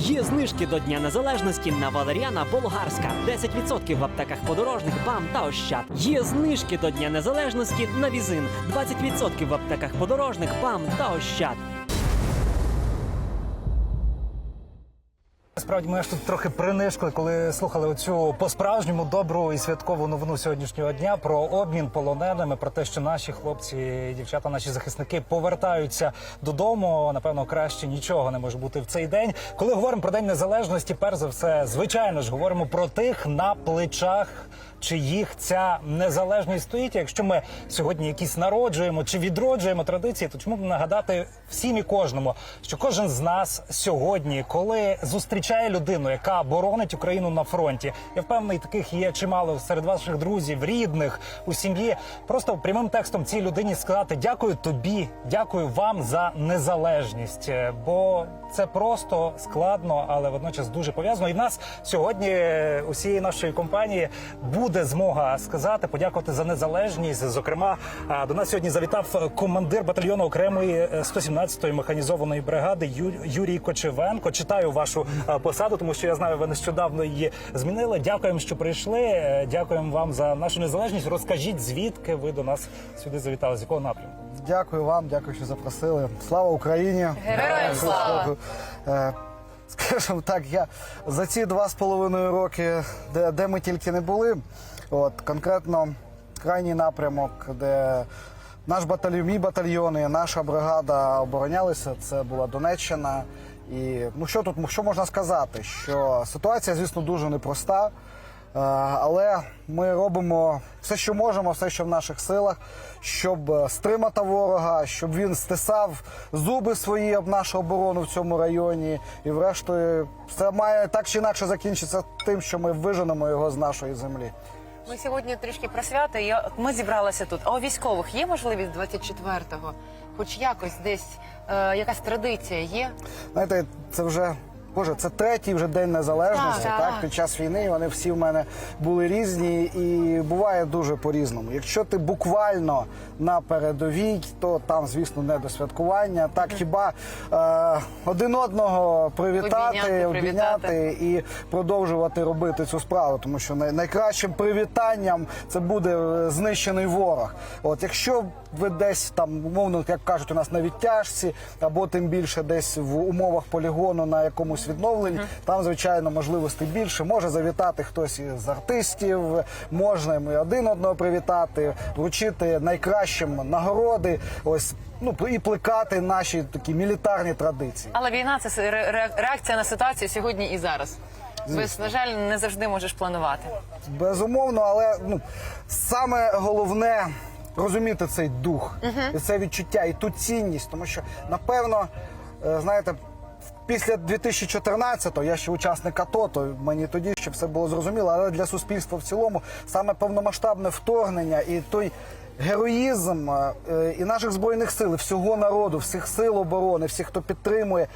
Є знижки до Дня Незалежності на Валеріана Болгарська. 10% в аптеках подорожних БАМ та Ощад. Є знижки до Дня Незалежності на Візин. 20% в аптеках подорожних БАМ та Ощад. Справді ми аж тут трохи принишкли, коли слухали оцю по-справжньому добру і святкову новину сьогоднішнього дня про обмін полоненими, про те, що наші хлопці дівчата, наші захисники повертаються додому. Напевно, краще нічого не може бути в цей день. Коли говоримо про день незалежності, перш за все, звичайно ж, говоримо про тих на плечах. Чиїх ця незалежність стоїть? Якщо ми сьогодні якісь народжуємо чи відроджуємо традиції, то чому б нагадати всім і кожному, що кожен з нас сьогодні, коли зустрічає людину, яка боронить Україну на фронті, я впевнений, таких є чимало серед ваших друзів, рідних у сім'ї. Просто прямим текстом цій людині сказати дякую тобі, дякую вам за незалежність, Е, бо це просто складно, але водночас дуже пов'язано. І в нас сьогодні е, усієї нашої компанії буде змога сказати, подякувати за незалежність. Зокрема, до нас сьогодні завітав командир батальйону окремої е, 117-ї механізованої бригади Юрій Кочевенко. Читаю вашу посаду, тому що я знаю, ви нещодавно її змінили. Дякуємо, що прийшли. Е, Дякуємо вам за нашу незалежність. Розкажіть, звідки ви до нас сюди завітали? З якого напрямку? Дякую вам, дякую, що запросили. Слава Україні! Героям слава! Е, Скажімо так, я за ці два з половиною роки, де, де ми тільки не були, от конкретно крайній напрямок, де наш батальйон, мій батальйон і наша бригада оборонялися, це була Донеччина. І ну що тут що можна сказати? Що ситуація, звісно, дуже непроста. Е, Але ми робимо все, що можемо, все, що в наших силах, щоб е, стримати ворога, щоб він стисав зуби свої об нашу оборону в цьому районі. І, врештою, все має так чи інакше закінчитися тим, що ми виженемо його з нашої землі. Ми сьогодні трішки про свято. Я, ми зібралися тут. А у військових є можливість 24-го? Хоч якось десь е, якась традиція є? Знаєте, це вже. Боже, це третій вже день незалежності. Так, Так, так. під час війни вони всі в мене були різні, і буває дуже по-різному. Якщо ти буквально на передовій, то там, звісно, не до святкування. Так хіба е, один одного привітати, Обійняти, обійняти і продовжувати робити цю справу, тому що найкращим привітанням це буде е, знищений ворог. От якщо ви десь там, умовно, як кажуть, у нас на відтяжці, або тим більше десь в умовах полігону на якомусь відновленні, там звичайно можливостей більше. Може завітати хтось із артистів, можна йому і один одного привітати, вручити найкращим нагороди. Ось ну і плекати наші такі мілітарні традиції. Але війна це ре- ре- реакція на ситуацію сьогодні і зараз. Без, на жаль, не завжди можеш планувати. Безумовно, але ну саме головне розуміти цей дух, і це відчуття, і ту цінність, тому що напевно, е, знаєте. Після 2014-го, я ще учасник АТО, то мені тоді ще все було зрозуміло, але для суспільства в цілому саме повномасштабне вторгнення і той героїзм е, і наших збройних сил, і всього народу, всіх сил оборони, всіх, хто підтримує.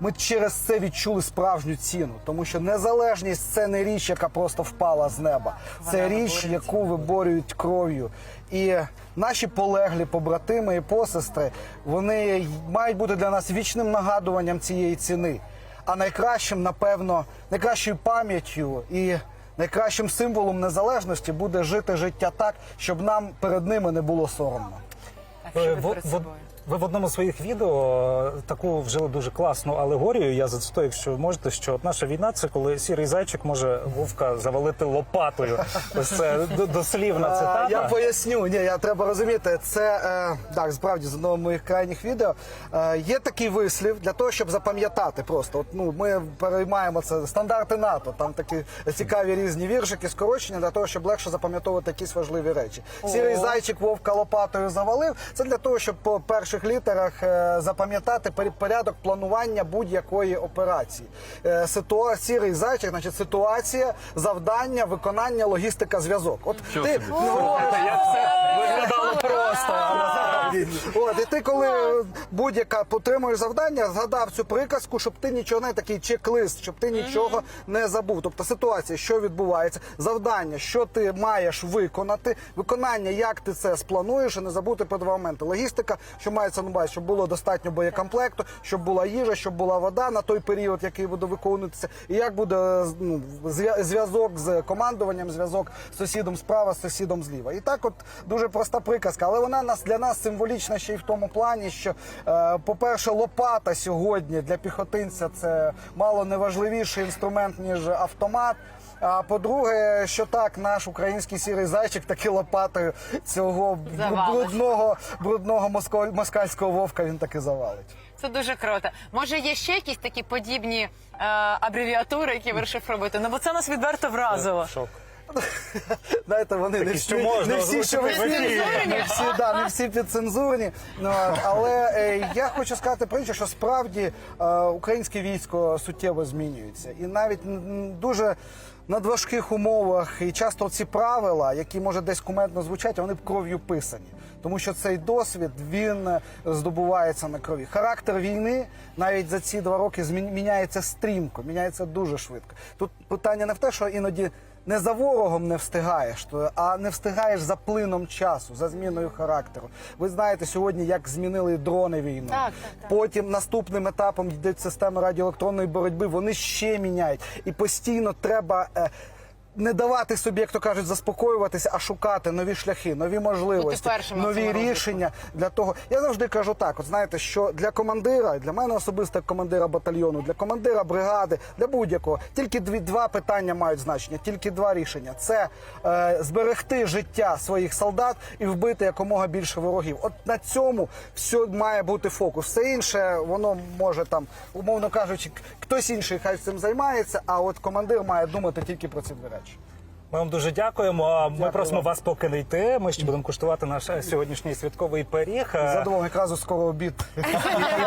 Ми через це відчули справжню ціну, тому що незалежність це не річ, яка просто впала з неба. Це річ, яку виборюють кров'ю. І наші полеглі побратими і посестри вони мають бути для нас вічним нагадуванням цієї ціни. А найкращим, напевно, найкращою пам'яттю і найкращим символом незалежності буде жити життя так, щоб нам перед ними не було соромно. Ви, що ви перед собою? Ви в одному з своїх відео е, таку вжили дуже класну алегорію. Я зацитую, якщо можете, що от наша війна це коли сірий зайчик може вовка завалити лопатою. Ось це дослівна цитата. Я поясню. Ні, я треба розуміти. Це е, так, справді з одного моїх крайніх відео. Е, є такий вислів для того, щоб запам'ятати. Просто от ну ми переймаємо це стандарти НАТО. Там такі цікаві різні віршики, скорочення для того, щоб легше запам'ятовувати якісь важливі речі. Сірий зайчик вовка лопатою завалив. Це для того, щоб по перших літерах е, запам'ятати пер- порядок планування будь-якої операції. Е, ситуа... Сірий зайчик, значить ситуація, завдання, виконання, логістика, зв'язок. От ти Як все виглядало просто. От, і ти, коли будь-яка отримуєш завдання, згадав цю приказку, щоб ти нічого не такий чек-лист, щоб ти нічого не забув. Тобто ситуація, що відбувається, завдання, що ти маєш виконати, виконання, як ти це сплануєш, і не забути про два моменти. Логістика, що мається на увазі, щоб було достатньо боєкомплекту, щоб була їжа, щоб була вода на той період, який буде виконуватися, і як буде ну, зв'язок з командуванням, зв'язок з сусідом справа, з сусідом зліва. І так, от дуже проста приказка, але вона нас для нас символічна ще й в тому плані, що, е, по-перше, лопата сьогодні для піхотинця це мало не важливіший інструмент ніж автомат. А по-друге, що так, наш український сірий зайчик таки лопатою цього брудного, брудного моско- москальського вовка він таки завалить. Це дуже круто. Може, є ще якісь такі подібні е, абревіатури, які ви розшифровуєте? Ну бо це нас відверто вразило. Шок. Знаєте, вони не всі, можна не всі, що ви не всі, да, не всі підцензурні. Ну, але е, я хочу сказати про інше, що справді е, українське військо суттєво змінюється. І навіть м, дуже надважких умовах, і часто ці правила, які може десь кумедно звучать, вони кров'ю писані. Тому що цей досвід він е, здобувається на крові. Характер війни навіть за ці два роки змін- міняється стрімко, міняється дуже швидко. Тут питання не в те, що іноді не за ворогом не встигаєш, а не встигаєш за плином часу, за зміною характеру. Ви знаєте сьогодні, як змінили дрони війну. Так, так, так. Потім наступним етапом йдуть системи радіоелектронної боротьби. Вони ще міняють, і постійно треба. е, Не давати собі, як то кажуть, заспокоюватися, а шукати нові шляхи, нові можливості, нові цьому розвитку. рішення для того. Я завжди кажу так: от знаєте, що для командира, для мене особисто як командира батальйону, для командира бригади, для будь-якого, тільки дві два питання мають значення, тільки два рішення: це е, зберегти життя своїх солдат і вбити якомога більше ворогів. От на цьому все має бути фокус. Все інше воно може там, умовно кажучи, хтось інший хай цим займається. А от командир має думати тільки про ці дві речі. Ми вам дуже дякуємо. Ми Дякую просимо вам. вас поки не йти. Ми ще будемо куштувати наш сьогоднішній святковий пиріг. Задоволення якраз скоро обід.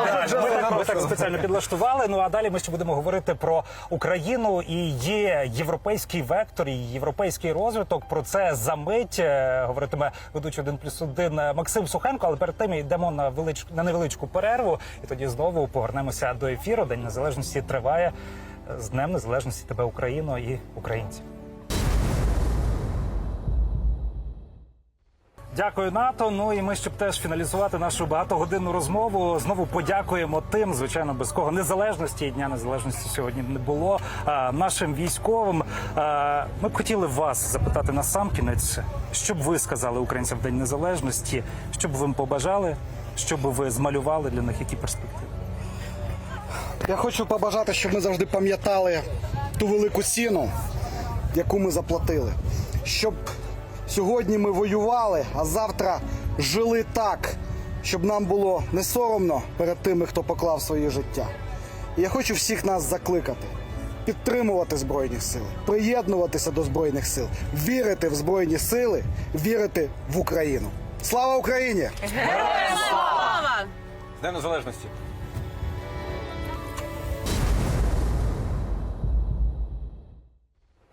Так, Ми, ми так спеціально підлаштували. Ну а далі ми ще будемо говорити про Україну і є європейський вектор, і європейський розвиток. Про це за мить е, говоритиме ведучий один плюс один Максим Сухенко. Але перед тим йдемо на велич... на невеличку перерву, і тоді знову повернемося до ефіру. День незалежності триває з Днем Незалежності тебе Україно і українці. Дякую, НАТО. Ну і ми щоб теж фіналізувати нашу багатогодинну розмову. Знову подякуємо тим, звичайно, без кого незалежності і дня незалежності сьогодні не було. А, нашим військовим ми б хотіли вас запитати на сам кінець, що б ви сказали українцям в день незалежності, що б ви їм побажали, що б ви змалювали для них, які перспективи. Я хочу побажати, щоб ми завжди пам'ятали ту велику ціну, яку ми заплатили. Щоб сьогодні ми воювали, а завтра жили так, щоб нам було не соромно перед тими, хто поклав своє життя. І я хочу всіх нас закликати. Підтримувати Збройні сили, приєднуватися до Збройних сил, вірити в Збройні сили, вірити в Україну. Слава Україні! Героям слава! З Днем Незалежності!